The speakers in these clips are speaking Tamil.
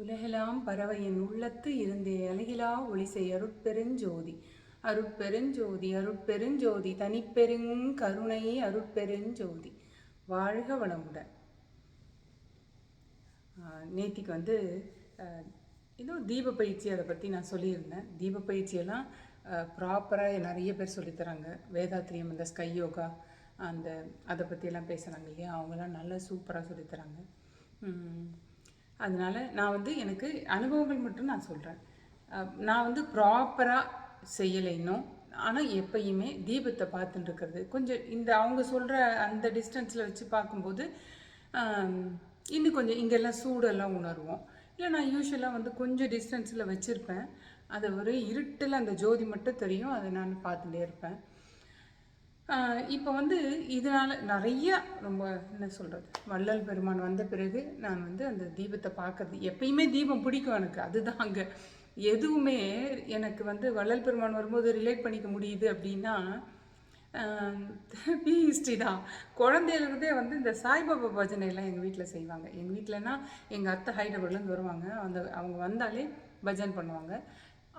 உலகெலாம் பறவையின் என் உள்ளத்து இருந்தே அழகிலா ஒளிசை அருட்பெருஞ்சோதி அருட்பெருஞ்சோதி அருட்பெருஞ்சோதி தனிப்பெருங் கருணை அருட்பெருஞ்சோதி வாழ்க வளமுடன். நேத்திக்கு வந்து ஏதோ தீப பயிற்சி அதை பற்றி நான் சொல்லியிருந்தேன். தீப பயிற்சியெல்லாம் ப்ராப்பராக நிறைய பேர் சொல்லித்தராங்க. வேதாத்திரியம் இந்த ஸ்கை யோகா அந்த அதை பற்றியெல்லாம் பேசுகிறாங்க இல்லையா? அவங்களாம் நல்லா சூப்பராக சொல்லித்தராங்க. அதனால நான் வந்து எனக்கு அனுபவங்கள் மட்டும் நான் சொல்கிறேன் நான் வந்து ப்ராப்பராக செய்யலை இன்னும். ஆனால் எப்பயுமே தீபத்தை பார்த்துட்டு இருக்கிறது. கொஞ்சம் இந்த அவங்க சொல்கிற அந்த டிஸ்டன்ஸில் வச்சு பார்க்கும்போது இன்னும் கொஞ்சம் இங்கெல்லாம் சூடெல்லாம் உணர்வோம். இல்லை நான் யூஸ்வலாக வந்து கொஞ்சம் டிஸ்டன்ஸில் வச்சுருப்பேன். அது ஒரு இருட்டில் அந்த ஜோதி மட்டும் தெரியும். அதை நான் பார்த்துட்டே இருப்பேன். இப்போ வந்து இதனால் நிறைய ரொம்ப என்ன சொல்கிறது வள்ளல் பெருமான் வந்த பிறகு நான் வந்து அந்த தீபத்தை பார்க்கறது. எப்பயுமே தீபம் பிடிக்கும் எனக்கு. அதுதான் அங்கே. எதுவுமே எனக்கு வந்து வள்ளல் பெருமான் வரும்போது ரிலேட் பண்ணிக்க முடியுது அப்படின்னா பி ஹிஸ்ட்ரி தான். குழந்தையிலிருந்தே வந்து இந்த சாய்பாபா பஜனை எல்லாம் எங்கள் வீட்டில் செய்வாங்க. எங்கள் வீட்டிலனா எங்கள் அத்தை ஹைதராபாத்லேருந்து வருவாங்க. அந்த அவங்க வந்தாலே பஜன் பண்ணுவாங்க.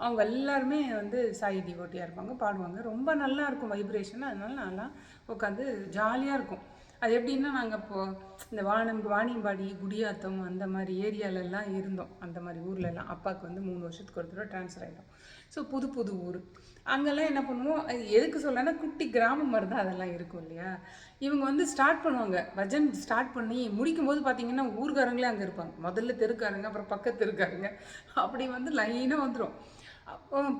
அவங்க எல்லாருமே வந்து சாய் டிவோட்டியாக இருப்பாங்க பாடுவாங்க. ரொம்ப நல்லா இருக்கும் வைப்ரேஷன் அதனால நல்லா உட்காந்து ஜாலியாக இருக்கும். அது எப்படின்னா நாங்கள் இப்போது இந்த வானம் வாணியம்பாடி குடியாத்தம் அந்த மாதிரி ஏரியாலெல்லாம் இருந்தோம். அந்த மாதிரி ஊர்லெல்லாம். அப்பாவுக்கு வந்து மூணு வருஷத்துக்கு ஒரு தடவை ட்ரான்ஸ்ஃபர் ஆகிடும் ஸோ புது புது ஊர். அங்கெல்லாம் என்ன பண்ணுவோம் எதுக்கு சொல்லனா குட்டி கிராமம் மாதிரி தான் அதெல்லாம் இருக்கும் இல்லையா? இவங்க வந்து ஸ்டார்ட் பண்ணுவாங்க. பஜன் ஸ்டார்ட் பண்ணி முடிக்கும் போது பார்த்தீங்கன்னா ஊர்காரங்களே அங்கே இருப்பாங்க. முதல்ல தெருக்காரங்க அப்புறம் பக்கத்து தெருக்காரங்க. அப்படி வந்து லைனாக வந்துடும்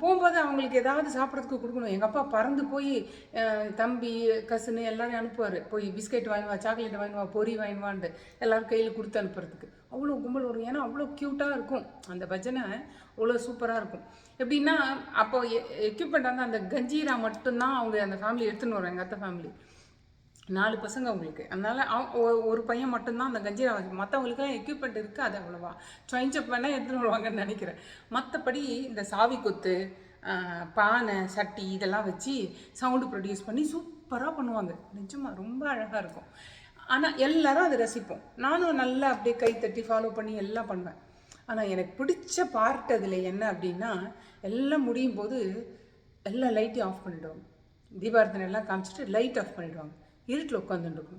போகும்போது அவங்களுக்கு ஏதாவது சாப்பிட்றதுக்கு கொடுக்கணும். எங்கள் அப்பா பறந்து போய் தம்பி கசுன்னு எல்லாரையும் அனுப்புவார். போய் பிஸ்கெட் வாங்கி வா சாக்லேட் வாங்கி வா பொரி வாங்கி வான்ட்டு எல்லாரும் கையில் கொடுத்து அனுப்புறதுக்கு. அவ்வளோ கும்பல் வரும். ஏன்னா அவ்வளோ க்யூட்டாக இருக்கும். அந்த பஜனை அவ்வளோ சூப்பராக இருக்கும். எப்படின்னா அப்போ எக்யூப்மெண்ட் வந்து அந்த கஞ்சீரா மட்டும்தான் அவங்க அந்த ஃபேமிலி எடுத்துன்னு வருவாங்க எங்கள் அத்தை ஃபேமிலி நாலு பசங்க அவங்களுக்கு. அதனால அவ- ஒ- ஒரு பையன் மட்டும்தான் அந்த கஞ்சியில் வாங்கி மற்றவங்களுக்குலாம் எக்யூப்மெண்ட் இருக்குது அது அவ்வளோவா. ஸ்வைன்சப் வேணால் எடுத்துகிட்டு வருவாங்கன்னு நினைக்கிறேன். மற்றபடி இந்த சாவி கொத்து பானை சட்டி இதெல்லாம் வச்சு சவுண்டு ப்ரொடியூஸ் பண்ணி சூப்பராக பண்ணுவாங்க. நிஜமாக ரொம்ப அழகாக இருக்கும். ஆனால் எல்லாரும் அதை ரசிப்போம். நானும் நல்லா அப்படியே கை தட்டி ஃபாலோ பண்ணி எல்லாம் பண்ணுவேன். ஆனால் எனக்கு பிடிச்ச பார்ட் அதில் என்ன அப்படின்னா எல்லாம் முடியும் போது எல்லா லைட்டையும் ஆஃப் பண்ணிவிடுவாங்க தீபாரத்தனை எல்லாம் காமிச்சிட்டு லைட் ஆஃப் பண்ணிடுவாங்க. இருட்டில் உட்காந்துட்டு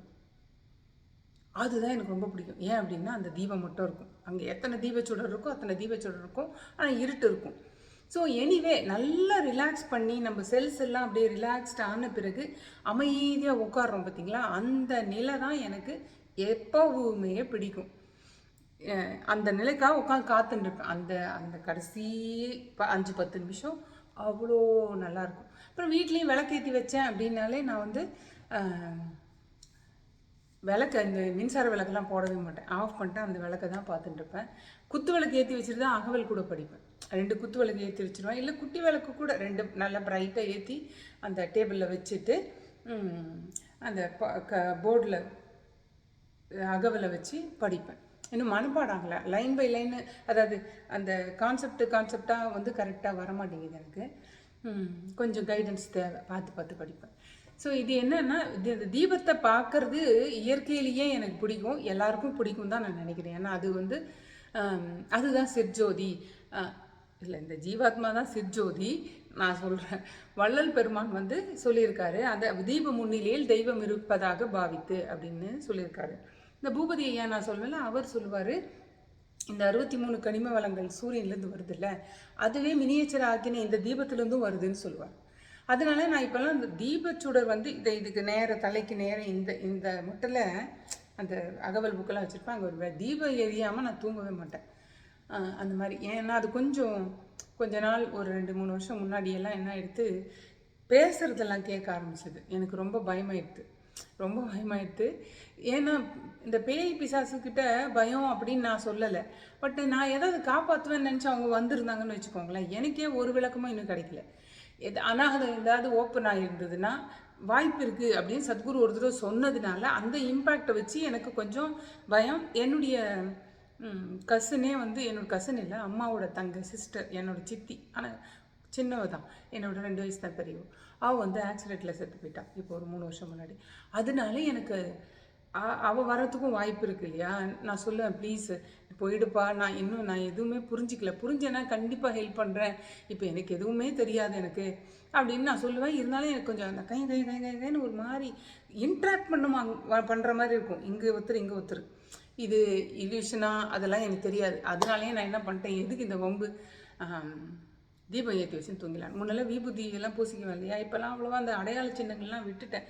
அதுதான் எனக்கு ரொம்ப பிடிக்கும். ஏன் அப்படின்னா அந்த தீபம் மட்டும் இருக்கும். அங்கே எத்தனை தீபச்சுடர் இருக்கோ அத்தனை தீபச்சுடர் இருக்கும். ஆனால் இருட்டு இருக்கும். ஸோ எனிவே நல்லா ரிலாக்ஸ் பண்ணி நம்ம செல்ஸ் எல்லாம் அப்படியே ரிலாக்ஸ்ட் ஆன பிறகு அமைதியாக உட்காடுறோம் பார்த்தீங்களா? அந்த நிலை தான் எனக்கு எப்பவுமே பிடிக்கும். அந்த நிலைக்காக உட்காந்து காத்துட்டு அந்த அந்த கடைசி ப அஞ்சு பத்து நிமிஷம் அவ்வளோ நல்லாயிருக்கும் அப்புறம் வீட்லேயும் விளக்கேற்றி வச்சேன் அப்படின்னாலே நான் வந்து விளக்கு அந்த மின்சார விளக்கெல்லாம் போடவே மாட்டேன். ஆஃப் பண்ணிட்டு அந்த விளக்கை தான் பார்த்துட்டு இருப்பேன் குத்து விளக்கு ஏற்றி வச்சுட்டு தான் அகவல் கூட படிப்பேன். ரெண்டு குத்து விளக்கு ஏற்றி வச்சிருவேன். இல்லை குட்டி விளக்கு கூட ரெண்டு நல்லா பிரைட்டாக ஏற்றி அந்த டேபிளில் வச்சுட்டு அந்த க போர்டில் அகவலை வச்சு படிப்பேன். இன்னும் மனப்பாடாகலை. ஆகலை லைன் பை லைன் அதாவது அந்த கான்செப்ட் கான்செப்டாக வந்து கரெக்டாக வர மாட்டேங்குது எனக்கு. கொஞ்சம் கைடன்ஸ் தேவை. பார்த்து பார்த்து படிப்பேன். ஸோ இது என்னன்னா இது இந்த தீபத்தை பார்க்கறது இயற்கையிலேயே எனக்கு பிடிக்கும். எல்லாருக்கும் பிடிக்கும் தான் நான் நினைக்கிறேன். ஏன்னா அது வந்து அதுதான் சிற்ஜோதி. இல்லை இந்த ஜீவாத்மா தான் சிற்ஜோதி. நான் சொல்கிறேன் வள்ளல் பெருமான் வந்து சொல்லியிருக்காரு அந்த தீப முன்னிலையில் தெய்வம் இருப்பதாக பாவித்து அப்படின்னு சொல்லியிருக்காரு. இந்த பூபதி ஐயா நான் சொல்வேன்ல அவர் சொல்லுவார் இந்த அறுபத்தி மூணு கனிம வளங்கள் சூரியன்லேருந்து வருதுல்ல அதுவே மினியேச்சர் ஆக்கின இந்த தீபத்துலேருந்தும் வருதுன்னு சொல்லுவார். அதனால நான் இப்போல்லாம் இந்த தீபச்சுடர் வந்து இந்த இதுக்கு நேர தலைக்கு நேரம் இந்த இந்த முட்டில் அந்த அகவல் புக்கெல்லாம் வச்சுருப்பேன். அங்கே ஒரு தீபம் எரியாமல் நான் தூங்கவே மாட்டேன். அந்த மாதிரி. ஏன்னா அது கொஞ்சம் கொஞ்ச நாள் ஒரு ரெண்டு மூணு வருஷம் முன்னாடியெல்லாம் என்ன எடுத்து பேசுறதெல்லாம் கேட்க ஆரம்பிச்சது. எனக்கு ரொம்ப பயமாயிடுது ரொம்ப பயமாயிடுது ஏன்னா இந்த பேய் பிசாசுக்கிட்ட பயம் அப்படின்னு நான் சொல்லலை. பட் நான் ஏதாவது காப்பாற்றுவேன்னு நினச்சி அவங்க வந்திருந்தாங்கன்னு வச்சுக்கோங்களேன். எனக்கே ஒரு விளக்கமும் இன்னும் கிடைக்கல. எது அனாகதம் ஏதாவது ஓப்பன் ஆகிருந்ததுன்னா வாய்ப்பு இருக்குது அப்படின்னு சத்குரு ஒரு தடவை சொன்னதுனால அந்த இம்பேக்டை வச்சு எனக்கு கொஞ்சம் பயம். என்னுடைய கசனே வந்து என்னோட கசன் இல்லை அம்மாவோட தங்க சிஸ்டர் என்னோட சித்தி. ஆனால் சின்னவ தான். என்னோட ரெண்டு வயசு தான் பெரியவ. அவள் வந்து ஆக்சிடெண்ட்டில் செத்து போயிட்டான் இப்போ ஒரு மூணு வருஷம் முன்னாடி. அதனால எனக்கு அவள் வர்றதுக்கும் வாய்ப்பு இருக்கு இல்லையா? நான் சொல்லுவேன் ப்ளீஸ் போயிடுப்பா நான் இன்னும் நான் எதுவுமே புரிஞ்சிக்கல. புரிஞ்சேன்னா கண்டிப்பாக ஹெல்ப் பண்ணுறேன் இப்போ எனக்கு எதுவுமே தெரியாது எனக்கு. அப்படின்னு நான் சொல்லுவேன். இருந்தாலும் எனக்கு கொஞ்சம் அந்த கை கை கை கை கைன்னு ஒரு மாதிரி இன்ட்ராக்ட் பண்ணுமா பண்ணுற மாதிரி இருக்கும். இங்கே ஒருத்தர் இங்கே ஒருத்தர். இது இல்யூஷனா அதெல்லாம் எனக்கு தெரியாது. அதனாலேயே நான் என்ன பண்ணிட்டேன்? எதுக்கு இந்த வம்பு? தீபம் ஏற்றி வச்சு தூங்கிடலாம் முன்னெல்லாம் விபூதி எல்லாம் பூசிக்குவேன் இல்லையா? இப்போல்லாம் அவ்வளோவா அந்த அடையாள சின்னங்கள்லாம் விட்டுட்டேன்.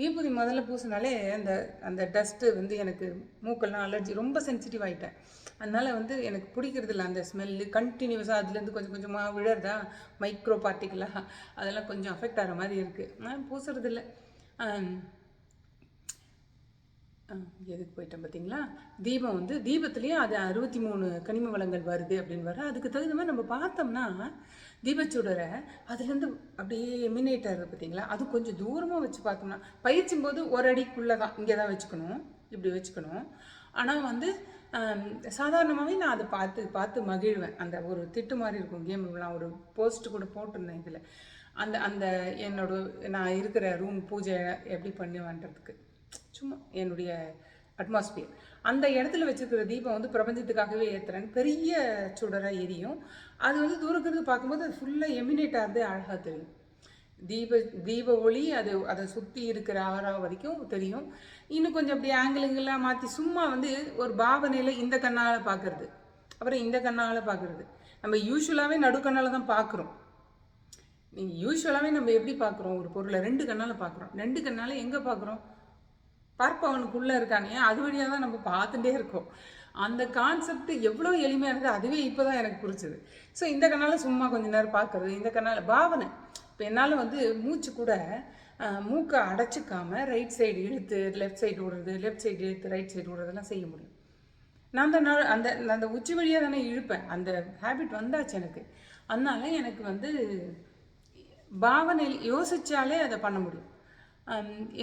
விபூதி முதல்ல பூசினாலே அந்த அந்த டஸ்ட்டு வந்து எனக்கு மூக்கெல்லாம் அலர்ஜி ரொம்ப சென்சிட்டிவ் ஆகிட்டேன் அதனால் வந்து எனக்கு பிடிக்கிறது இல்லை அந்த ஸ்மெல்லு கண்டினியூஸாக அதுலேருந்து கொஞ்சம் கொஞ்சமாக விழறதா மைக்ரோ பார்ட்டிக்கலாக அதெல்லாம் கொஞ்சம் அஃபெக்ட் ஆகிற மாதிரி இருக்குது நான் பூசுறதில்ல. எதுக்கு போயிட்டேன் பார்த்தீங்களா? தீபம் வந்து தீபத்துலேயும் அது அறுபத்தி மூணு கனிம வளங்கள் வருது அப்படின்னு வர அதுக்கு தகுந்த மாதிரி நம்ம பார்த்தோம்னா தீபச்சுடரை அதுலேருந்து அப்படியே எமினேட் ஆகுது பார்த்தீங்களா? அது கொஞ்சம் தூரமாக வச்சு பார்த்தோம்னா பயிற்சியும் போது ஒரு அடிக்குள்ளே தான் இங்கே தான் வச்சுக்கணும் இப்படி வச்சுக்கணும். ஆனால் வந்து சாதாரணமாகவே நான் அதை பார்த்து பார்த்து மகிழ்வேன். அந்த ஒரு திட்டு மாதிரி இருக்கும். கேம் நான் ஒரு போஸ்ட் கூட போட்டிருந்தேன் இதில். அந்த அந்த என்னோட நான் இருக்கிற ரூம் பூஜை எப்படி பண்ணுவேன்றதுக்கு. சும்மா என்னுடைய அட்மாஸ்பியர் அந்த இடத்துல வச்சுருக்கிற தீபம் வந்து பிரபஞ்சத்துக்காகவே ஏற்றுறேன் பெரிய சுடராக எரியும். அது வந்து தூரக்கிறது பார்க்கும்போது அது ஃபுல்லாக எமினேட் ஆகிறது அழகாக தெரியும். தீப தீப ஒளி அது அதை சுற்றி இருக்கிற ஆறா வரைக்கும் தெரியும். இன்னும் கொஞ்சம் அப்படி ஆங்கிளுங்கெல்லாம் மாற்றி சும்மா வந்து ஒரு பாவனையில் இந்த கண்ணால் பார்க்கறது அப்புறம் இந்த கண்ணால் பார்க்குறது நம்ம யூஸ்வலாகவே நடுக்கண்ணால் தான் பார்க்குறோம் நீங்கள் யூஸ்வலாகவே நம்ம எப்படி பார்க்குறோம் ஒரு பொருளை ரெண்டு கண்ணால் பார்க்குறோம் ரெண்டு கண்ணால் எங்கே பார்க்குறோம் பார்ப்பவனுக்குள்ளே இருக்கானே. அது வழியாக தான் நம்ம பார்த்துட்டே இருக்கோம். அந்த கான்செப்ட் எவ்வளோ எளிமையானது அதுவே இப்போ தான் எனக்கு புரிச்சுது ஸோ இந்த கண்ணால் சும்மா கொஞ்ச நேரம் பார்க்கறது இந்த கண்ணால் பாவனை. இப்போ என்னால் வந்து மூச்சு கூட மூக்கை அடைச்சிக்காமல் ரைட் சைடு இழுத்து லெஃப்ட் சைடு விடுறது லெஃப்ட் சைடு இழுத்து ரைட் சைடு விடுறதெல்லாம் செய்ய முடியும். நான் அந்த நாள் அந்த அந்த உச்சி வழியாக தானே இழுப்பேன். அந்த ஹேபிட் வந்தாச்சு எனக்கு. அதனால எனக்கு வந்து பாவனை யோசித்தாலே அதை பண்ண முடியும்.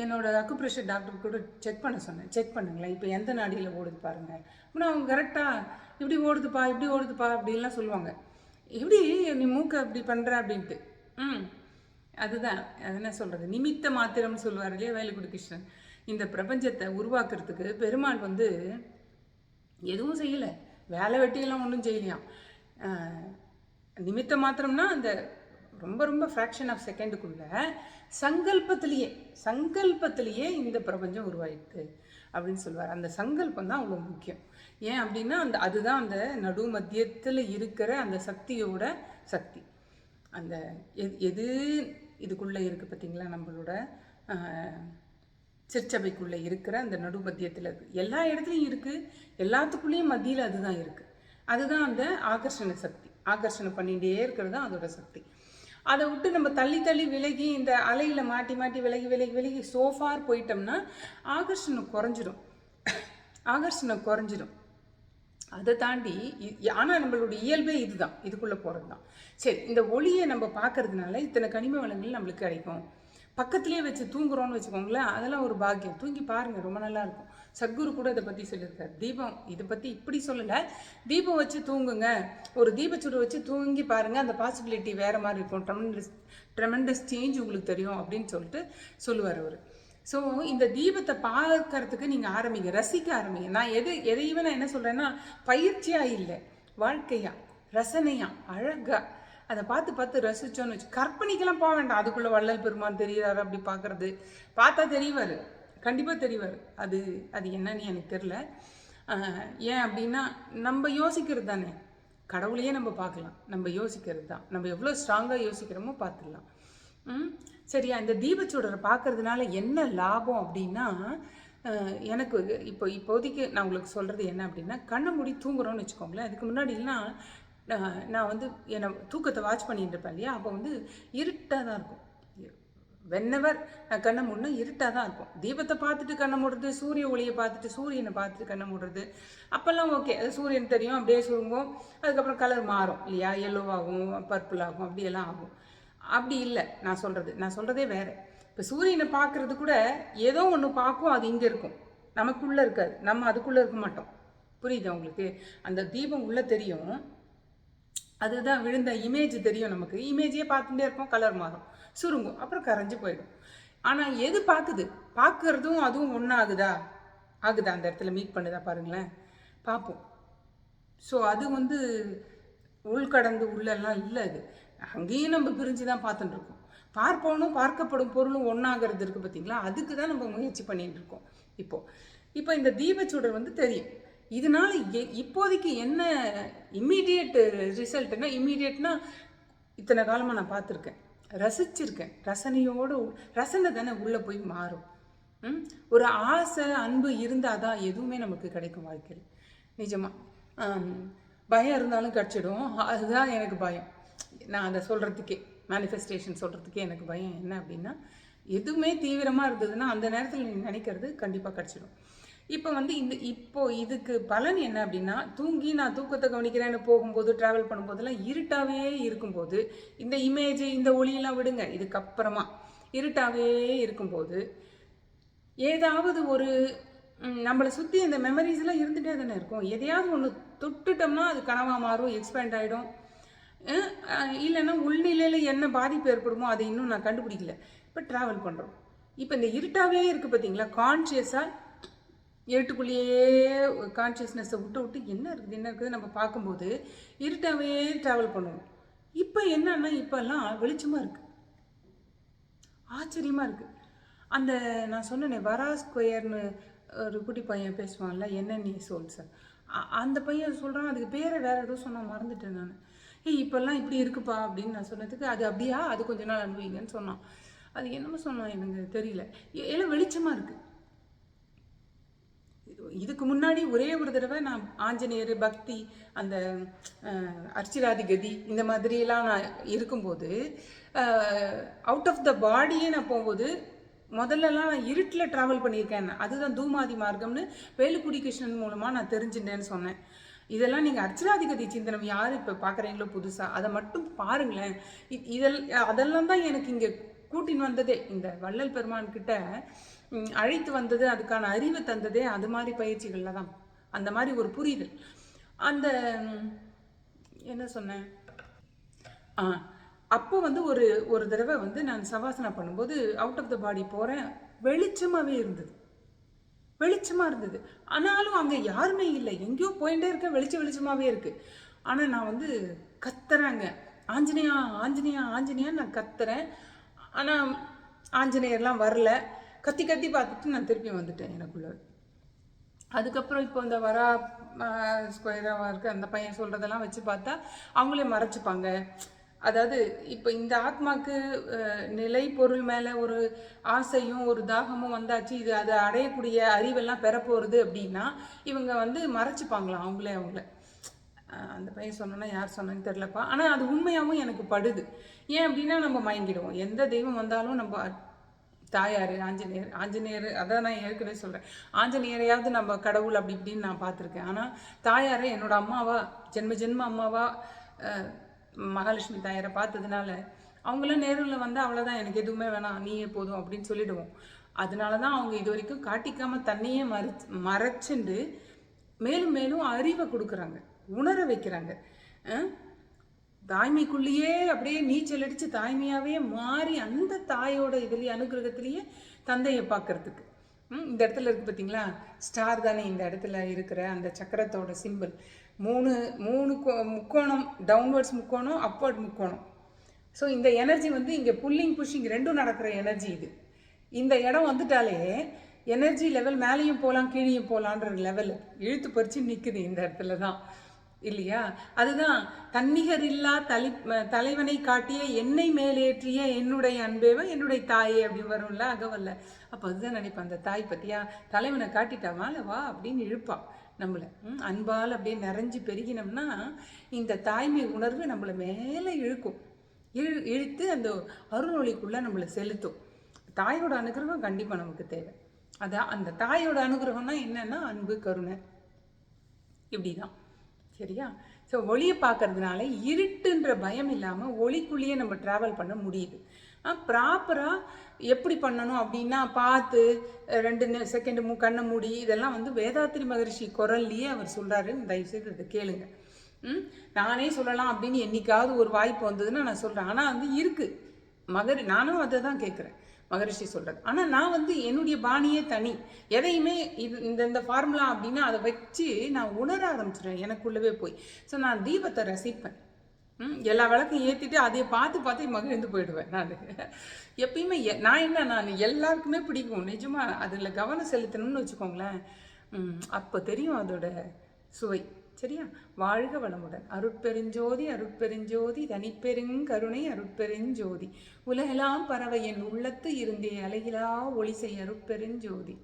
என்னோடய அக்குப்ரெஷர் டாக்டர் கூட செக் பண்ண சொன்னேன். செக் பண்ணுங்களேன். இப்போ எந்த நாடியில் ஓடுது பாருங்கள் அப்படின்னா அவங்க கரெக்டாக இப்படி ஓடுதுப்பா இப்படி ஓடுதுப்பா அப்படின்லாம் சொல்லுவாங்க. எப்படி நீ மூக்கை அப்படி பண்ணுற அப்படின்ட்டு. ம். அதுதான். அது என்ன சொல்கிறது நிமித்த மாத்திரம்னு சொல்லுவார் இல்லையா வேலுக்குடி கிருஷ்ணன் இந்த பிரபஞ்சத்தை உருவாக்குறதுக்கு பெருமாள் வந்து எதுவும் செய்யலை. வேலை வெட்டியெல்லாம் ஒன்றும் செய்யலையாம். நிமித்த மாத்திரம்னா அந்த ரொம்ப ரொம்ப ஃப்ராக்ஷன் ஆஃப் செகண்டுக்குள்ள சங்கல்பத்திலேயே சங்கல்பத்திலேயே இந்த பிரபஞ்சம் உருவாயிட்டு அப்படின்னு சொல்லுவார். அந்த சங்கல்பம் தான் அவ்வளோ முக்கியம். ஏன் அப்படின்னா அந்த அதுதான் அந்த நடு மத்தியத்தில் இருக்கிற அந்த சக்தியோட சக்தி. அந்த எது எது இதுக்குள்ளே இருக்குது பார்த்தீங்களா நம்மளோட சிற்சபைக்குள்ளே இருக்கிற அந்த நடு மத்தியத்தில் இருக்குது எல்லா இடத்துலையும் இருக்குது எல்லாத்துக்குள்ளேயும் மத்தியில் அதுதான் இருக்குது அதுதான் அந்த ஆகர்ஷண சக்தி. ஆகர்ஷணம் பண்ணிகிட்டே இருக்கிறது தான் அதோட சக்தி. அதை விட்டு நம்ம தள்ளி தள்ளி விலகி இந்த அலையில் மாட்டி மாட்டி விலகி விலகி விலகி சோஃபார் போயிட்டோம்னா ஆகர்ஷணம் குறைஞ்சிடும் ஆகர்ஷணம் குறைஞ்சிடும் அதை தாண்டி ஆனால் நம்மளுடைய இயல்பே இதுதான். இதுக்குள்ளே போகிறது தான் சரி இந்த ஒளியை நம்ம பார்க்கறதுனால இத்தனை கனிம வளங்கள் நம்மளுக்கு கிடைக்கும். பக்கத்துலேயே வச்சு தூங்குறோம்னு வச்சுக்கோங்களேன் அதெல்லாம் ஒரு பாக்கியம். தூங்கி பாருங்கள் ரொம்ப நல்லாயிருக்கும் சத்குரு கூட இதை பற்றி சொல்லியிருக்காரு. தீபம் இதை பற்றி இப்படி சொல்லலை. தீபம் வச்சு தூங்குங்க. ஒரு தீபச்சுடு வச்சு தூங்கி பாருங்கள் அந்த பாசிபிலிட்டி வேறு மாதிரி இருக்கும். ட்ரெமெண்டஸ் ட்ரெமெண்டஸ் சேஞ்ச் உங்களுக்கு தெரியும் அப்படின்னு சொல்லிட்டு சொல்லுவார் அவர். ஸோ இந்த தீபத்தை பார்க்கறதுக்கு நீங்கள் ஆரம்பிங்க ரசிக்க ஆரம்பிங்க. நான் எது எதையுமே நான் என்ன சொல்கிறேன்னா பயிற்சியாக இல்லை வாழ்க்கையாக ரசனையாக அழகாக அதை பார்த்து பார்த்து ரசிச்சோன்னு வச்சு கற்பனைக்கெல்லாம் போக வேண்டாம். அதுக்குள்ளே வள்ளல் பெருமான் தெரியுறாரு அப்படி பார்க்குறது. பார்த்தா தெரியவார் கண்டிப்பாக தெரியவார் அது அது என்னன்னு எனக்கு தெரில ஏன் அப்படின்னா நம்ம யோசிக்கிறது தானே. கடவுளையே நம்ம பார்க்கலாம். நம்ம யோசிக்கிறது தான். நம்ம எவ்வளோ ஸ்ட்ராங்காக யோசிக்கிறோமோ பார்த்துடலாம். ம்? சரியா? இந்த தீபச்சுடரை பார்க்கறதுனால என்ன லாபம் அப்படின்னா எனக்கு இப்போ இப்போதைக்கு நான் உங்களுக்கு சொல்கிறது என்ன அப்படின்னா கண்ணை மூடி தூங்குறோன்னு வச்சுக்கோங்களேன். அதுக்கு முன்னாடிலாம் நான் வந்து என்னை தூக்கத்தை வாட்ச் பண்ணிட்டு இருப்பேன் இல்லையா? அப்போ வந்து இருட்டாக தான் இருக்கும். வென்னவர் கண்ணை மூடினா இருட்டாக தான் இருக்கும். தீபத்தை பார்த்துட்டு கண்ணை மூடுறது சூரிய ஒளியை பார்த்துட்டு சூரியனை பார்த்துட்டு கண்ணை மூடுறது அப்போல்லாம் ஓகே அது சூரியன் தெரியும் அப்படியே சுருங்கும். அதுக்கப்புறம் கலர் மாறும் இல்லையா? எல்லோவாகும் பர்பிள் ஆகும் அப்படியெல்லாம் ஆகும். அப்படி இல்லை. நான் சொல்கிறது நான் சொல்கிறதே வேறு. இப்போ சூரியனை பார்க்குறது கூட ஏதோ ஒன்று பார்க்கும் அது இங்கே இருக்கும். நமக்குள்ளே இருக்காது. நம்ம அதுக்குள்ளே இருக்க மாட்டோம். புரியுதா உங்களுக்கு? அந்த தீபம் உள்ளே தெரியும். அதுதான் விழுந்த இமேஜ் தெரியும் நமக்கு. இமேஜே பார்த்துட்டே இருப்போம் கலர் மாறும். சுருங்கும். அப்புறம் கரைஞ்சி போயிடும். ஆனால் எது பார்க்குது? பார்க்குறதும் அதுவும் ஒன்றா ஆகுதா? ஆகுதா அந்த இடத்துல மீட் பண்ணுதா பாருங்களேன். பார்ப்போம். ஸோ அது வந்து உள்கடந்து உள்ளெல்லாம் இல்லை அது. அங்கேயும் நம்ம பிரிஞ்சு தான் பார்த்துட்டு இருக்கோம் பார்ப்பவனும் பார்க்கப்படும் பொருளும் ஒன்றாகிறது இருக்குது பார்த்தீங்களா? அதுக்கு தான் நம்ம முயற்சி பண்ணிகிட்டு இருக்கோம் இப்போ இப்போ இந்த தீபச்சுடர் வந்து தெரியும். இதனால எ- இப்போதைக்கு என்ன இம்மீடியட் ரிசல்ட்னா இம்மீடியட்னா இத்தனை காலமாக நான் பார்த்துருக்கேன். ரசிச்சிருக்கேன். ரசனையோடு ரசனை தானே உள்ளே போய் மாறும். ம்? ஒரு ஆசை அன்பு இருந்தால் தான் எதுவுமே நமக்கு கிடைக்கும் வாழ்க்கையில். நிஜமாக பயம் இருந்தாலும் கிடச்சிடும். அதுதான் எனக்கு பயம். நான் அதை சொல்கிறதுக்கே மேனிஃபெஸ்டேஷன் சொல்கிறதுக்கே எனக்கு பயம் என்ன அப்படின்னா எதுவுமே தீவிரமாக இருந்ததுன்னா அந்த நேரத்தில் நீ நினைக்கிறது கண்டிப்பாக கிடச்சிடும். இப்போ வந்து இந்த இப்போ இதுக்கு பலன் என்ன அப்படின்னா தூங்கி நான் தூக்கத்தை கவனிக்கிறேன்னு போகும்போது ட்ராவல் பண்ணும்போதெல்லாம் இருட்டாகவே இருக்கும்போது இந்த இமேஜ் இந்த ஒளியெல்லாம் விடுங்க இதுக்கப்புறமா. இருட்டாகவே இருக்கும்போது ஏதாவது ஒரு நம்மளை சுற்றி இந்த மெமரிஸ்லாம் இருந்துகிட்டே தானே இருக்கும். எதையாவது ஒன்று தொட்டுட்டோம்னா அது கனவாக மாறும் எக்ஸ்பேண்ட் ஆகிடும் இல்லைன்னா உள்நிலையில் என்ன பாதிப்பு ஏற்படுமோ அதை இன்னும் நான் கண்டுபிடிக்கல. இப்போ ட்ராவல் பண்ணுறோம் இப்போ இந்த இருட்டாவே இருக்குது பார்த்தீங்களா கான்ஷியஸாக இருட்டுக்குள்ளேயே கான்ஷியஸ்னஸை விட்டு விட்டு என்ன இருக்குது என்ன இருக்குது நம்ம பார்க்கும்போது இருட்டாவே ட்ராவல் பண்ணுவோம். இப்போ என்னன்னா இப்போல்லாம் வெளிச்சமாக இருக்குது ஆச்சரியமாக இருக்குது அந்த நான் சொன்னேனே வரா ஸ்கொயர்னு ஒரு குட்டி பையன் பேசுவான்ல சொல் சார் அந்த பையன் சொல்கிறான் அதுக்கு பேரை வேறு எதுவும் சொன்னான் மறந்துட்டேன் நான். ஏய் இப்போல்லாம் இப்படி இருக்குப்பா அப்படின்னு நான் சொன்னதுக்கு அது அப்படியா? அது கொஞ்ச நாள் அனுபவிங்கன்னு சொன்னான். அது என்னமோ சொன்னான் எனக்கு தெரியல. எல்லாம் வெளிச்சமாக இருக்குது இதுக்கு முன்னாடி ஒரே ஒரு தடவை நான் ஆஞ்சநேயர் பக்தி அந்த அர்ச்சிராதி கதி இந்த மாதிரியெல்லாம் நான் இருக்கும்போது அவுட் ஆஃப் த பாடியே நான் போகும்போது முதல்லலாம் நான் இருட்டில் ட்ராவல் பண்ணியிருக்கேன். அதுதான் தூமாதி மார்க்கம்னு வேலுக்குடி கிருஷ்ணன் மூலமாக நான் தெரிஞ்சுட்டேன்னு சொன்னேன். இதெல்லாம் நீங்கள் அர்ச்சனாதிபதி சிந்தனம் யார் இப்போ பார்க்குறீங்களோ புதுசாக அதை மட்டும் பாருங்களேன். இதெல் அதெல்லாம் தான் எனக்கு இங்கே கூட்டின்னு வந்ததே. இந்த வள்ளல் பெருமான் கிட்ட அழைத்து வந்தது அதுக்கான அறிவு தந்ததே அது மாதிரி பயிற்சிகளில் தான். அந்த மாதிரி ஒரு புரிதல். அந்த என்ன சொன்னேன்? ஆ அப்போ வந்து ஒரு ஒரு தடவை வந்து நான் சவாசனா பண்ணும்போது அவுட் ஆஃப் த பாடி போகிறேன் வெளிச்சமாகவே இருந்தது. வெளிச்சமாக இருந்தது. ஆனாலும் அங்கே யாருமே இல்லை. எங்கேயோ போயிட்டே இருக்க வெளிச்ச வெளிச்சமாகவே இருக்குது ஆனால் நான் வந்து கத்துறேங்க. ஆஞ்சநேயா ஆஞ்சநேயா ஆஞ்சநேயான்னு நான் கத்துறேன். ஆனால் ஆஞ்சநேயர்லாம் வரல. கத்தி கத்தி பார்த்துட்டு நான் திருப்பி வந்துட்டேன் எனக்குள்ள. அதுக்கப்புறம் இப்போ இந்த வரா ஸ்கொயராக இருக்க அந்த பையன் சொல்கிறதெல்லாம் வச்சு பார்த்தா அவங்களே மறைச்சிப்பாங்க. அதாவது இப்போ இந்த ஆத்மாக்கு நிலை பொருள் மேலே ஒரு ஆசையும் ஒரு தாகமும் வந்தாச்சு இது அதை அடையக்கூடிய அறிவெல்லாம் பெறப்போகிறது அப்படின்னா இவங்க வந்து மறைச்சிப்பாங்களாம் அவங்களே அவங்கள. அந்த பையன் சொன்னோன்னா யார் சொன்னேன்னு தெரிலப்பா ஆனால் அது உண்மையாகவும் எனக்கு படுது. ஏன் அப்படின்னா நம்ம மயங்கிடுவோம் எந்த தெய்வம் வந்தாலும் நம்ம தாயார் ஆஞ்சநேயர் ஆஞ்சநேயர் அதான் நான் ஏற்கனவே சொல்கிறேன் ஆஞ்சநேயரையாவது நம்ம கடவுள் அப்படி இப்படின்னு நான் பார்த்துருக்கேன். ஆனால் தாயாரை என்னோட அம்மாவா ஜென்ம ஜென்ம அம்மாவா மகாலட்சுமி தாயரை பார்த்ததுனால அவங்களாம் நேரில் வந்து அவ்வளோதான் எனக்கு எதுவுமே வேணாம் நீயே போதும் அப்படின்னு சொல்லிடுவோம். அதனால தான் அவங்க இது வரைக்கும் காட்டிக்காம தன்னையே மறு மறைச்சுண்டு மேலும் மேலும் அறிவை கொடுக்குறாங்க உணர வைக்கிறாங்க. தாய்மைக்குள்ளேயே அப்படியே நீச்சல் அடித்து தாய்மையாகவே மாறி அந்த தாயோட இதுலேயே அனுகிரகத்திலேயே தந்தையை பார்க்கறதுக்கு. ம், இந்த இடத்துல இருக்குது பார்த்தீங்களா ஸ்டார் தானே இந்த இடத்துல இருக்கிற அந்த சக்கரத்தோட சிம்பிள் மூணு மூணு கோ- முக்கோணம் டவுன்வர்ட்ஸ் முக்கோணம் அப்வர்ட் முக்கோணம். ஸோ இந்த எனர்ஜி வந்து இங்கே புல்லிங் புஷிங் ரெண்டும் நடக்கிற எனர்ஜி இது. இந்த இடம் வந்துட்டாலே எனர்ஜி லெவல் மேலேயும் போகலாம் கீழேயும் போகலான்ற லெவல் இழுத்து பறித்து நிற்குது இந்த இடத்துல தான். இல்லையா? அதுதான் தன்னிகர் இல்லா தலை தலைவனை காட்டிய என்னை மேலேற்றிய என்னுடைய அன்பேவ என்னுடைய தாயே அப்படின்னு வரும்ல அகவல்ல. அப்போ அதுதான் நினைப்பேன் அந்த தாய் பற்றியா தலைவனை காட்டிட்டாமா வா அப்படின்னு இழுப்பான். நம்மளை. ம், அன்பால் அப்படியே நிறைஞ்சு பெருகினோம்னா இந்த தாய்மை உணர்வு நம்மளை மேலே இழுக்கும். இழு இழுத்து அந்த அருளொளிக்குள்ளே நம்மளை செலுத்தும். தாயோட அனுகிரகம் கண்டிப்பாக நமக்கு தேவை. அதான் அந்த தாயோட அனுகிரகம்னா என்னென்னா அன்பு கருணை. இப்படி தான் சரியா? ஸோ ஒளியை பார்க்கறதுனால இருட்டுன்ற பயம் இல்லாமல் ஒளிக்குள்ளேயே நம்ம ட்ராவல் பண்ண முடியுது. ப்ராப்பராக எப்படி பண்ணணும் அப்படின்னா பார்த்து ரெண்டு செகண்ட் மூ கண்ணை மூடி இதெல்லாம் வந்து வேதாத்திரி மகரிஷி குரல்லையே அவர் சொல்கிறாரு தயவுசெய்து அதை கேளுங்க. ம்? நானே சொல்லலாம் அப்படின்னு என்னைக்காவது ஒரு வாய்ப்பு வந்ததுன்னா நான் சொல்கிறேன் ஆனால் வந்து இருக்குது மகரி நானும் அதை தான் கேட்குறேன் மகரிஷி சொல்கிறது ஆனால் நான் வந்து என்னுடைய பாணியே தனி. எதையுமே இது இந்த இந்த ஃபார்முலா அப்படின்னா அதை வச்சு நான் உணர ஆரம்பிச்சிடுவேன் எனக்குள்ளவே போய். ஸோ நான் தீபத்தை ரசிப்பேன். எல்லா விளக்கும் ஏற்றிட்டு அதை பார்த்து பார்த்து மகிழ்ந்து போயிடுவேன் நான். எப்பயுமே எ- நான் என்ன நான் எல்லாருக்குமே பிடிக்கும். நிஜமாக அதில் கவனம் செலுத்தணும்னு வச்சுக்கோங்களேன். அப்போ தெரியும் அதோட சுவை. சரியா? வாழ்க வளமுடன். அருட்பெருஞ்சோதி அருட்பெருஞ்சோதி தனிப்பெருங்கருணை அருட்பெருஞ்சோதி. உலகெல்லாம் பறவை என் உள்ளத்து இருந்தே அலையிலா ஒளி செய் அருட்பெருஞ்சோதி.